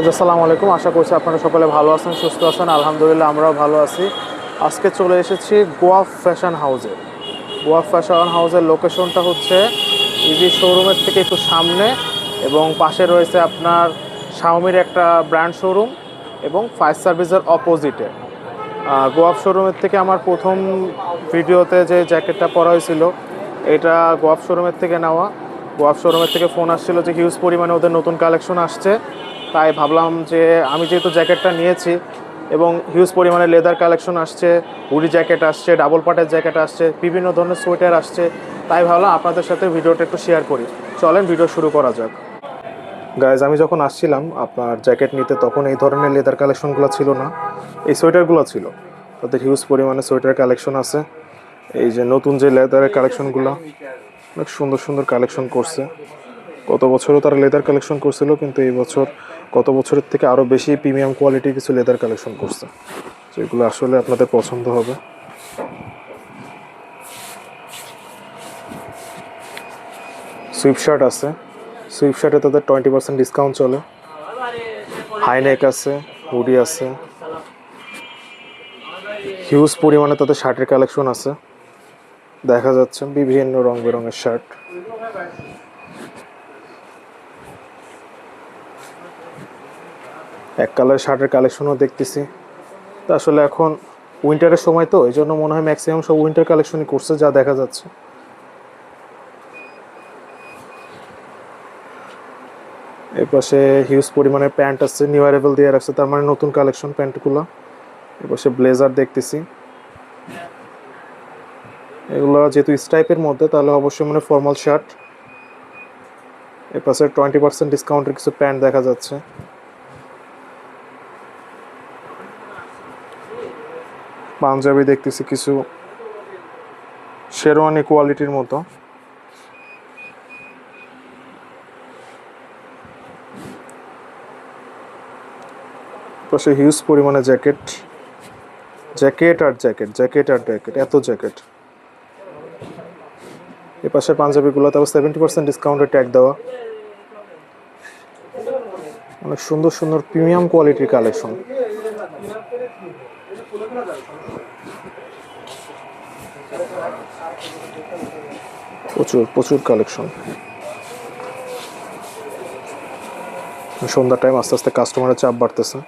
Guys আসসালামু আলাইকুম। আশা করছি আপনারা সকলে ভালো আছেন, সুস্থ আছেন। আলহামদুলিল্লাহ আমরাও ভালো আছি। আজকে চলে এসেছি গোয়া ফ্যাশন হাউসে। গোয়া ফ্যাশন হাউসের লোকেশনটা হচ্ছে ইজি শোরুমের থেকে একটু সামনে এবং পাশে রয়েছে আপনার শাওমির একটা ব্র্যান্ড শোরুম এবং ফায়ার সার্ভিসের অপোজিটে। গোয়াপ শোরুমের থেকে আমার প্রথম ভিডিওতে যে জ্যাকেটটা পরা হয়েছিল, এটা গোয়াপ শোরুমের থেকে নেওয়া। গোয়াপ শোরুমের থেকে ফোন আসছিল যে হিউজ পরিমাণে ওদের নতুন কালেকশন আসছে। তাই ভাবলাম যে আমি যেহেতু জ্যাকেটটা নিয়েছি এবং হিউজ পরিমাণে লেদার কালেকশন আসছে হুডি জ্যাকেট আসছে ডাবল পাটের জ্যাকেট আসছে, বিভিন্ন ধরনের সোয়েটার আসছে, তাই ভাবলাম আপনাদের সাথে ভিডিওটা একটু শেয়ার করি। চলেন ভিডিও শুরু করা যাক। গাইজ আমি যখন আসছিলাম আপনার জ্যাকেট নিতে, তখন এই ধরনের লেদার কালেকশনগুলো ছিল না। এই সোয়েটারগুলো ছিল। তাদের হিউজ পরিমাণে সোয়েটার কালেকশন আছে। এই যে নতুন যে লেদারের কালেকশনগুলো অনেক সুন্দর সুন্দর কালেকশন করছে। গত বছরও তারা লেদার কালেকশন করছিল, কিন্তু এই বছর গত বছরের থেকে আরও বেশি প্রিমিয়াম কোয়ালিটির কিছু লেদার কালেকশন করছে। যেগুলো আসলে আপনাদের পছন্দ হবে। সুইপ শার্ট আছে। সুইপ শার্টে তাদের টোয়েন্টি পার্সেন্ট ডিসকাউন্ট চলে। হাইনেক আছে হুডি আছে। হিউজ পরিমাণে তাদের শার্টের কালেকশন আছে। দেখা যাচ্ছে বিভিন্ন রং বেরঙের শার্ট এক কালার শার্টের কালেকশনও দেখতেছি। তা আসলে এখন উইন্টারের সময় তো, এই জন্য মনে হয় ম্যাক্সিমাম সব উইন্টার কালেকশনই করছে, যা দেখা যাচ্ছে। এর পাশে হিউজ পরিমাণে প্যান্ট আছে নিউ অ্যারেবল দিয়ে রাখছে, তার মানে নতুন কালেকশন প্যান্টগুলো এর পাশে ব্লেজার দেখতেছি। এগুলো যেহেতু স্টাইপের মধ্যে, তাহলে অবশ্যই মানে ফর্মাল শার্ট এর পাশে টোয়েন্টি পার্সেন্ট ডিসকাউন্টের কিছু প্যান্ট দেখা যাচ্ছে। পাঞ্জাবি দেখতেছি কিছু শেরওয়ানি কোয়ালিটির মতো। পাশে হিউজ পরিমাণে জ্যাকেট জ্যাকেট আর জ্যাকেট জ্যাকেট আর জ্যাকেট এত জ্যাকেট এ পাশে পাঞ্জাবিগুলোতে আবার সেভেন্টি পার্সেন্ট ডিসকাউন্টের ট্যাগ দেওয়া। অনেক সুন্দর সুন্দর প্রিমিয়াম কোয়ালিটির কালেকশন প্রচুর প্রচুর কালেকশন সন্ধ্যার টাইম আস্তে আস্তে কাস্টমারের চাপ বাড়তেছে।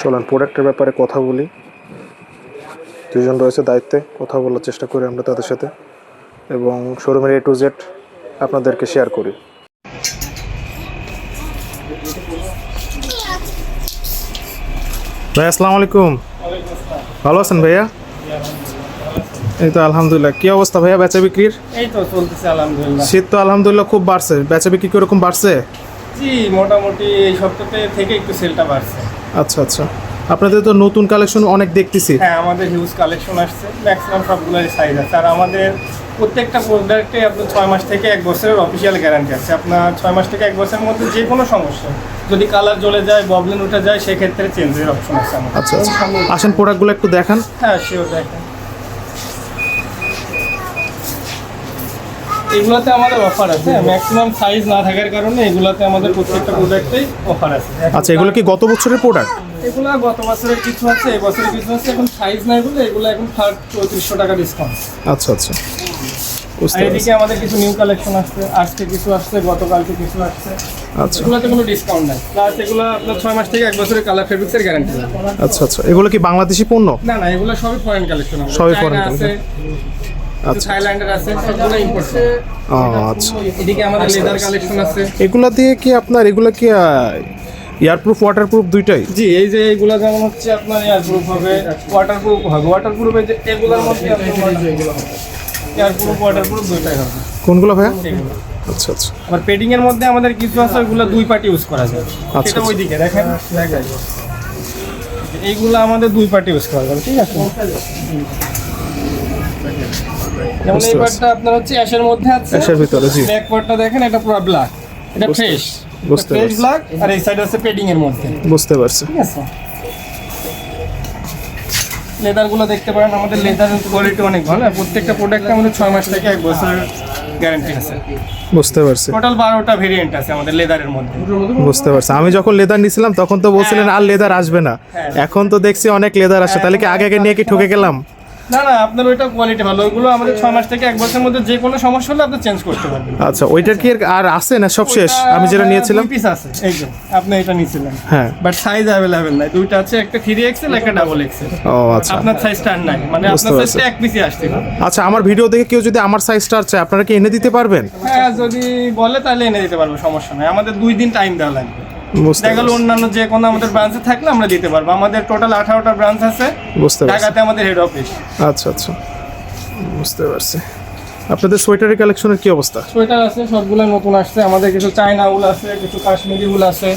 চলেন প্রোডাক্টের ব্যাপারে কথা বলি। দুজন রয়েছে দায়িত্বে, কথা বলার চেষ্টা করি আমরা তাদের সাথে। এবং শোরুমের এ টু জেড আপনাদেরকে শেয়ার করি। ভাই আসসালামু আলাইকুম। ভালো আছেন ভাইয়া? এই তো আলহামদুলিল্লাহ। কি অবস্থা ভাইয়া বেচা বিক্রির? এই তো চলতেছে আলহামদুলিল্লাহ। শীত তো আলহামদুলিল্লাহ খুব বাড়ছে। বেচা বিক্রি কীরকম বাড়ছে? জি মোটামুটি এই সপ্তাহে থেকে একটু সেলটা বাড়ছে। আচ্ছা আচ্ছা। আপনাদের তো নতুন কালেকশন অনেক দেখতেছি। হ্যাঁ আমাদের হিউজ কালেকশন আসছে। ম্যাক্সিমাম সবগুলোরই সাইজ আছে। আর আমাদের প্রত্যেকটা প্রোডাক্টে আপনার ছয় মাস থেকে এক বছরের অফিসিয়াল গ্যারান্টি আছে। আপনার ছয় মাস থেকে এক বছরের মধ্যে যে কোনো সমস্যা। যদি কালার জ্বলে যায় ববলেন উঠে যায় সেক্ষেত্রে চেঞ্জের অপশন আছে আচ্ছা আচ্ছা। আসেন প্রোডাক্টগুলো একটু দেখান। হ্যাঁ শিওর দেখেন। এগুলোতে আমাদের অফার আছে। ম্যাক্সিমাম সাইজ না থাকার কারণে এগুলোতে আমাদের প্রত্যেকটা প্রোডাক্টেই অফার আছে। আচ্ছা এগুলো কি গত বছরের প্রোডাক্ট এগুলো গত বছরের কিছু আছে এই বছরের কিছু আছে। এখন সাইজ নাই বলে এগুলো এখন থার্ড চৌত্রিশশো টাকা ডিসকাউন্ট আচ্ছা আচ্ছা। বুঝতে এদিকে আমাদের কিছু নিউ কালেকশন আসছে আজকে কিছু আসছে গতকালকে কিছু আসছে। আচ্ছা। এগুলোতে কোনো ডিসকাউন্ট নাই। প্লাস এগুলো আপনার ছয় মাস থেকে এক বছরের কালার গ্যারান্টি আচ্ছা আচ্ছা। এগুলো কি বাংলাদেশি পণ্য? না না এগুলো সবই ফরেন কালেকশন সবই foreign আছে আচ্ছা। থাইল্যান্ডের আছে ও আচ্ছা। এদিকে আমাদের লেদার কালেকশন আছে। এগুলা দিয়ে কি আপনার এগুলা কি এয়ারপ্রুফ ওয়াটারপ্রুফ দুইটাই? জি এই যে এইগুলো যেমন হচ্ছে আপনার এয়ার প্রুফ হবে ওয়াটার প্রুফ হবে। ওয়াটার প্রুফে যে এগুলোর মধ্যে এয়ার প্রুফ ওয়াটার প্রুফ দুইটাই হবে। কোনগুলো ভাইয়া? আচ্ছা আচ্ছা। আবার পেডিং এর মধ্যে আমাদের কিছু আছে ওইগুলো দুই পার্টি ইউজ করা যায়। আচ্ছা, সেটা আচ্ছা। ওইদিকে দেখেন দেখাই। এইগুলো আমাদের দুই পার্টি ইউজ করা যাবে ঠিক আছে? যেমন এই পার্টটা আপনার হচ্ছে অ্যাশের মধ্যে আছে। অ্যাশের ভিতরে, জি। ব্যাক পার্টটা দেখেন এটা পুরো ব্ল্যাক এটা ফ্রেশ বুঝতে পারছি। আর এই সাইড আছে পেডিং এর মধ্যে। বুঝতে পারছি। ঠিক আছে? লেদারগুলো দেখতে পারেন আমাদের লেদার কোয়ালিটি অনেক ভালো আর প্রত্যেকটা প্রোডাক্ট আমাদের ছয় মাস থেকে এক বছর গ্যারান্টি আছে। বুঝতে পারছি। টোটাল বারোটা ভেরিয়েন্ট আছে আমাদের লেদারের মধ্যে। বুঝতে পারছি। আমি যখন লেদার নিছিলাম তখন তো বলছিলেন আর লেদার আসবে না। এখন তো দেখছি অনেক লেদার আসে তাহলে কি আগে আগে নিয়ে কি ঠকে গেলাম? না না আপনার ওইটা কোয়ালিটি ভালো। ওইগুলো আমাদের ছয় মাস থেকে এক বছরের মধ্যে যে কোনো সমস্যা হলে আপনি চেঞ্জ করতে পারবেন। আচ্ছা ওইটার কি আর আছে না সব শেষ? আমি যেটা নিয়েছিলাম। পিস আছে এই যে আপনি এটা নিয়েছিলেন। হ্যাঁ। বাট সাইজ অ্যাভেলেবেল নাই। দুইটা আছে একটা থ্রি এক্সেল একটা ডাবল এক্সেল ও আচ্ছা। আপনার সাইজটা আর নাই। মানে আপনার সাইজটা এক পিসই আসছিল। আচ্ছা আমার ভিডিও দেখে কেউ যদি আমার সাইজটা চায় আপনারা কি এনে দিতে পারবেন? হ্যাঁ যদি বলে তাহলে এনে দিতে পারব সমস্যা নাই। আমাদের দুই দিন টাইম দেওয়া লাগবে। দেখা গেলো অন্যান্য যে কোনো আমাদের ব্রাঞ্চে থাকলে আমরা দিতে পারব। আমাদের টোটাল আঠারোটা ব্রাঞ্চ আছে। ঢাকাতে আমাদের হেড অফিস আচ্ছা আচ্ছা। বুঝতে পারছি। আপনাদের সোয়েটারের কালেকশনের কি অবস্থা? সোয়েটার আছে সবগুলো নতুন আসছে। আমাদের কিছু চায়না উল আছে কিছু কাশ্মীরি উল আছে।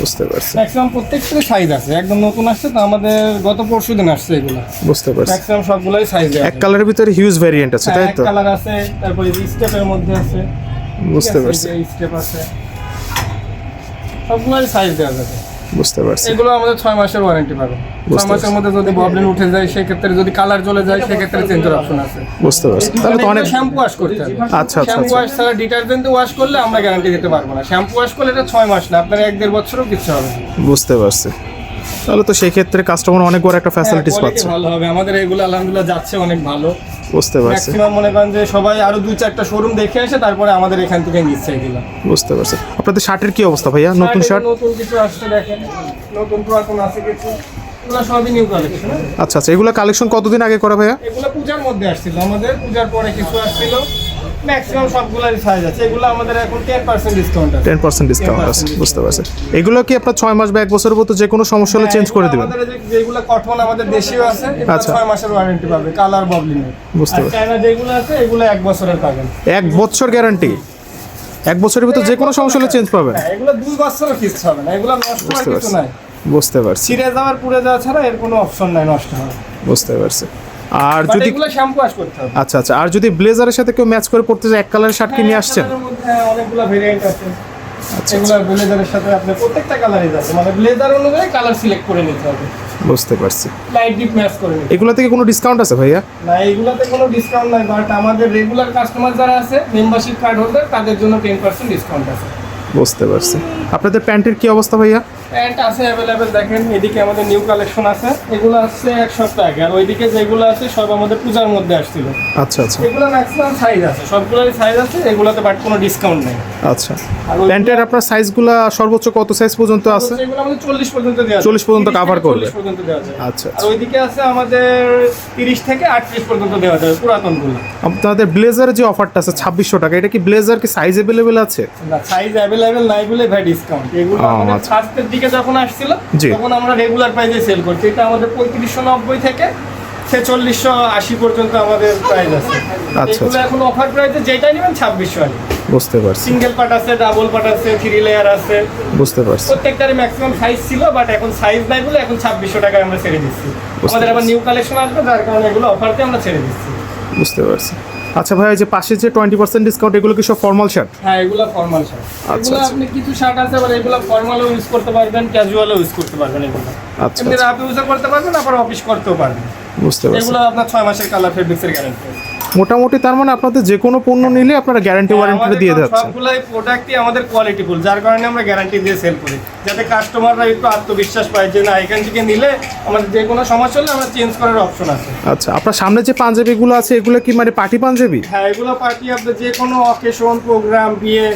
বুঝতে পারছি। ম্যাক্সিমাম প্রত্যেকটাই সাইজ আছে। একদম নতুন আসছে তো আমাদের গত পরশু দিন আসছে এগুলো। বুঝতে পারছি। ম্যাক্সিমাম সবগুলোই সাইজ এক কালারের ভিতরে হিউজ ভ্যারিয়েন্ট আছে তাই এক কালার আছে তারপরে স্টেপের মধ্যে আছে। বুঝতে পারছি। স্টেপ আছে। সবগুলোই সাইজ দেওয়া যাবে। বুঝতে পারছি। এগুলো আমাদের ছয় মাসের ওয়ারেন্টি পাবে। ছয় মাসের মধ্যে যদি প্রবলেম উঠে যায় সেক্ষেত্রে যদি কালার চলে যায় সেক্ষেত্রে চেঞ্জের অপশন আছে। বুঝতে পারছি। তাহলে তো অনেক শ্যাম্পু ওয়াশ করতে হবে। আচ্ছা, আচ্ছা, শ্যাম্পু আচ্ছা। ওয়াশ ছাড়া ডিটারজেন্ট ওয়াশ করলে আমরা গ্যারান্টি দিতে পারব না। শ্যাম্পু ওয়াশ করলে এটা ছয় মাস না আপনার এক দেড় বছরও কিছু হবে না। বুঝতে পারছি। তাহলে তো সেই ক্ষেত্রে কাস্টমার অনেক বড় একটা ফ্যাসিলিটিস হ্যাঁ, পাচ্ছে। ভালো হবে। আমাদের এগুলো আলহামদুলিল্লাহ যাচ্ছে অনেক ভালো। বুঝতে পারছি। ম্যাক্সিমাম মনে করেন যে সবাই আরও দুই চারটা শোরুম দেখে আসে তারপরে আমাদের এখান থেকে নিচ্ছে এগুলো। বুঝতে পারছি। আপনাদের শার্টের কি অবস্থা ভাইয়া? নতুন শার্ট? নতুন কিছু আসছে দেখেন। নতুন পুরাতন আছে কিছু। এগুলো সবই নিউ কালেকশন আচ্ছা আচ্ছা এগুলো কালেকশন কতদিন আগে করা ভাইয়া? এগুলো পূজার মধ্যে আসছিল। আমাদের পূজার পরে কিছু আসছিল। ম্যাক্সিমাম সবগুলোরই সাইজ আছে। এগুলো আমাদের এখন টেন পার্সেন্ট ডিসকাউন্ট আছে। টেন পার্সেন্ট ডিসকাউন্ট আছে বুঝতে পারছি। এগুলো কি আপনার ছয় মাস বা এক বছরের মতো যে কোনো সমস্যা হলে চেঞ্জ করে দিবেন? আমাদের যেগুলো কটন আমাদের দেশীয় আছে এগুলো আচ্ছা। ছয় মাসের ওয়ারেন্টি পাবে কালার ববলিং বুঝতে পারছি। চায়না যেগুলো আছে এগুলো এক বছরের পাবেন এক বছর গ্যারান্টি এক বছরের ভিতর যে কোনো সমস্যা হলে চেঞ্জ পাবেন হ্যাঁ এগুলো দুই বছরের ফিক্স হবে না। এগুলো নষ্ট হওয়ার কিছু নাই। বুঝতে পারছি। ছিঁড়ে যাওয়ার পুড়ে যাওয়া ছাড়া এর কোনো অপশন নাই নষ্ট হওয়ার বুঝতে পারছি। আর যদি এগুলো শ্যাম্পু ওয়াশ করতে হবে। আচ্ছা আচ্ছা। আর যদি ব্লেজারের সাথে কেউ ম্যাচ করে পড়তে চায় এক কালারের শার্ট কি নিয়ে আসছেন? কালারের মধ্যে অনেকগুলো ভেরিয়েন্ট আছে। আচ্ছা এগুলো ব্লেজারের সাথে আপনি প্রত্যেকটা কালারই যাবে মানে ব্লেজার অনুযায়ী কালার সিলেক্ট করে নিতে হবে। বুঝতে পারছি। লাইট ডিপ ম্যাচ করে নিতে এগুলো থেকে কোনো ডিসকাউন্ট আছে ভাইয়া? না এইগুলোতে কোনো ডিসকাউন্ট নাই বাট আমাদের রেগুলার কাস্টমার যারা আছে মেম্বারশিপ কার্ড হোল্ডার তাদের জন্য টেন পার্সেন্ট ডিসকাউন্ট আছে। বুঝতে পারছি। আপনাদের প্যান্টের কি অবস্থা ভাইয়া? প্যান্ট আছে অ্যাভেলেবেল দেখেন এদিকে আমাদের নিউ কালেকশন আছে। এগুলো আসছে এক সপ্তাহ আগে। আর ওইদিকে যেগুলো আছে সব আমাদের পূজার মধ্যে আসছিল। আচ্ছা আচ্ছা। এগুলো ম্যাক্সিমাম সাইজ আছে। সবগুলোরই সাইজ আছে এগুলোতে বাট কোনো ডিসকাউন্ট নেই। আচ্ছা। প্যান্টের আপনার সাইজগুলো সর্বোচ্চ কত সাইজ পর্যন্ত আছে? এগুলো আমাদের চল্লিশ পর্যন্ত দেওয়া যায়। 40 পর্যন্ত 30 cover করবে। 40 পর্যন্ত দেওয়া যায়। আচ্ছা আর আচ্ছা। ওইদিকে আছে আমাদের তিরিশ থেকে আটত্রিশ পর্যন্ত দেওয়া যাবে পুরাতনগুলো। আপনাদের ব্লেজারের যে অফারটা আছে ছাব্বিশশো টাকা এটা কি ব্লেজার কি সাইজ অ্যাভেলেবেল আছে? না সাইজ অ্যাভেলেবেল নাই বলে ভাই ডিসকাউন্ট এগুলো আমাদের আচ্ছা। ফার্স্টের দিকে যখন আসছিল তখন আমরা রেগুলার প্রাইসে সেল করছি। এটা আমাদের পঁয়ত্রিশশো নব্বই থেকে ছেচল্লিশশো আশি পর্যন্ত আমাদের প্রাইস আছে। আচ্ছা, এগুলো আচ্ছা। এখন অফার প্রাইসে যেটা নেবেন ছাব্বিশশো আশি। বুঝতে পারছি। সিঙ্গেল পার্ট আছে ডাবল পার্ট আছে থ্রি লেয়ার আছে। বুঝতে পারছি। প্রত্যেকটারই ম্যাক্সিমাম সাইজ ছিল বাট এখন সাইজ নাই বলে এখন ছাব্বিশশো টাকায় আমরা ছেড়ে দিচ্ছি। আমাদের আবার নিউ কালেকশন আসবে যার কারণে এগুলো অফারতে আমরা ছেড়ে দিচ্ছি। বুঝতে পারছি। আচ্ছা ভাই এই যে পাশে যে টোয়েন্টি পার্সেন্ট ডিসকাউন্ট এগুলো কি সব ফর্মাল শার্ট হ্যাঁ এগুলো ফর্মাল শার্ট আচ্ছা, এগুলো আচ্ছা। আপনি কিছু শার্ট আছে আবার এগুলো ফর্মালও ইউজ করতে পারবেন ক্যাজুয়ালও ইউজ করতে পারবেন এগুলো। আচ্ছা আপনি রাতে রাফ ইউজও করতে পারবেন আবার অফিস করতেও পারবেন। বুঝতে পারছি। এগুলো আপনার ছয় মাসের কালার ফেব্রিক্সের গ্যারান্টি মোটামুটি তার মানে আপনাদের যে কোনো পণ্য নিলে আপনারা গ্যারান্টি ওয়ারেন্টি দিয়ে যাচ্ছেন। সবগুলাই প্রোডাক্টই আমাদের কোয়ালিটিফুল যার কারণে আমরা গ্যারান্টি দিয়ে সেল করি। যাতে কাস্টমাররা একটু আত্মবিশ্বাস পায় যে না এখান থেকে নিলে আমাদের যে কোনো সমস্যা হলে আমরা চেঞ্জ করার অপশন আছে। আচ্ছা আপনার সামনে যে পাঞ্জাবিগুলো আছে এগুলো কি মানে পার্টি পাঞ্জাবি? হ্যাঁ এগুলো পার্টি আপনার যে কোনো অকেশন প্রোগ্রাম বিয়ে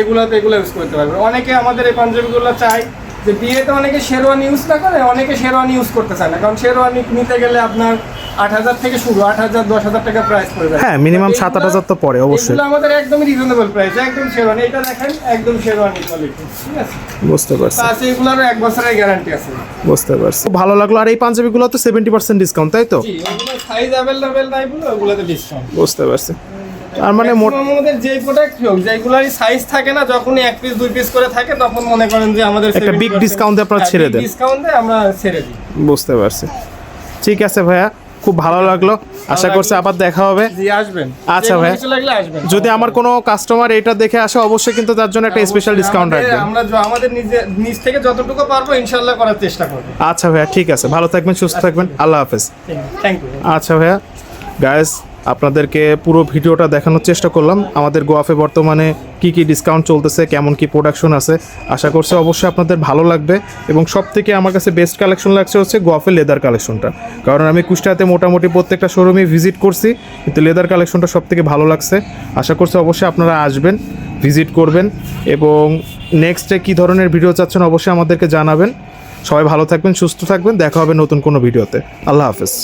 এগুলোতে এগুলো ইউজ করতে পারবেন। অনেকে আমাদের এই পাঞ্জাবিগুলো চায় যে বিয়েতে অনেকে শেরওয়ানি ইউজ না করে অনেকে শেরওয়ানি ইউজ করতে চায় না। কারণ শেরওয়ানি নিতে গেলে আপনার আট হাজার থেকে শুরু আট হাজার দশ হাজার টাকা প্রাইস পড়ে যায়। হ্যাঁ মিনিমাম সাত আট হাজার তো পরে অবশ্যই। এগুলো আমাদের একদম রিজনেবল প্রাইস একদম শেরওয়ানি। এটা দেখেন একদম শেরওয়ানি কোয়ালিটি ঠিক আছে? বুঝতে পারছি। আছে এগুলোরও এক বছরের গ্যারান্টি আছে। বুঝতে পারছি। ভালো লাগল আর এই পাঞ্জাবিগুলো তো সেভেন্টি পার্সেন্ট ডিসকাউন্ট তাই তো? জি ওগুলো সাইজ অ্যাভেলেবেল নাই বলে ওগুলোতে ডিসকাউন্ট বুঝতে পারছি। আর মানে আমাদের যে প্রোডাক্ট হোক যেগুলোর সাইজ থাকে না যখনই এক পিস দুই পিস করে থাকে তখন মনে করেন যে আমাদের একটা discount দিয়ে আপনারা ছেড়ে দেন। ডিসকাউন্ট আমরা ছেড়ে দিই। বুঝতে পারছি। ঠিক আছে ভাইয়া খুব ভালো লাগল। আশা করছি আবার দেখা হবে। আসবেন। আচ্ছা ভাই। যদি আমার কোনো কাস্টমার এটা দেখে আসে অবশ্যই কিন্তু তার জন্য একটা স্পেশাল ডিসকাউন্ট রাখবেন। আমরা আমাদের নিজে নিজ থেকে যতটুকু পারব ইনশাল্লাহ করার চেষ্টা করব। আচ্ছা ভাইয়া ঠিক আছে। ভালো থাকবেন সুস্থ থাকবেন। আল্লাহ হাফেজ। থ্যাংক ইউ আচ্ছা ভাইয়া গায়েস আপনাদেরকে পুরো ভিডিওটা দেখানোর চেষ্টা করলাম। আমাদের গোয়াফে বর্তমানে কি কি ডিসকাউন্ট চলতেছে, কেমন কি প্রোডাকশন আছে, আশা করছি অবশ্যই আপনাদের ভালো লাগবে এবং সব থেকে আমার কাছে বেস্ট কালেকশন লাগছে হচ্ছে গোয়াফের লেদার কালেকশনটা কারণ আমি কুষ্টিয়াতে মোটামুটি প্রত্যেকটা শোরুমে ভিজিট করছি, কিন্তু লেদার কালেকশনটা সব থেকে ভালো লাগছে। আশা করছি অবশ্যই আপনারা আসবেন ভিজিট করবেন এবং নেক্সটে কী ধরনের ভিডিও চাচ্ছেন অবশ্যই আমাদেরকে জানাবেন। সবাই ভালো থাকবেন, সুস্থ থাকবেন, দেখা হবে নতুন কোনো ভিডিওতে আল্লাহ হাফেজ।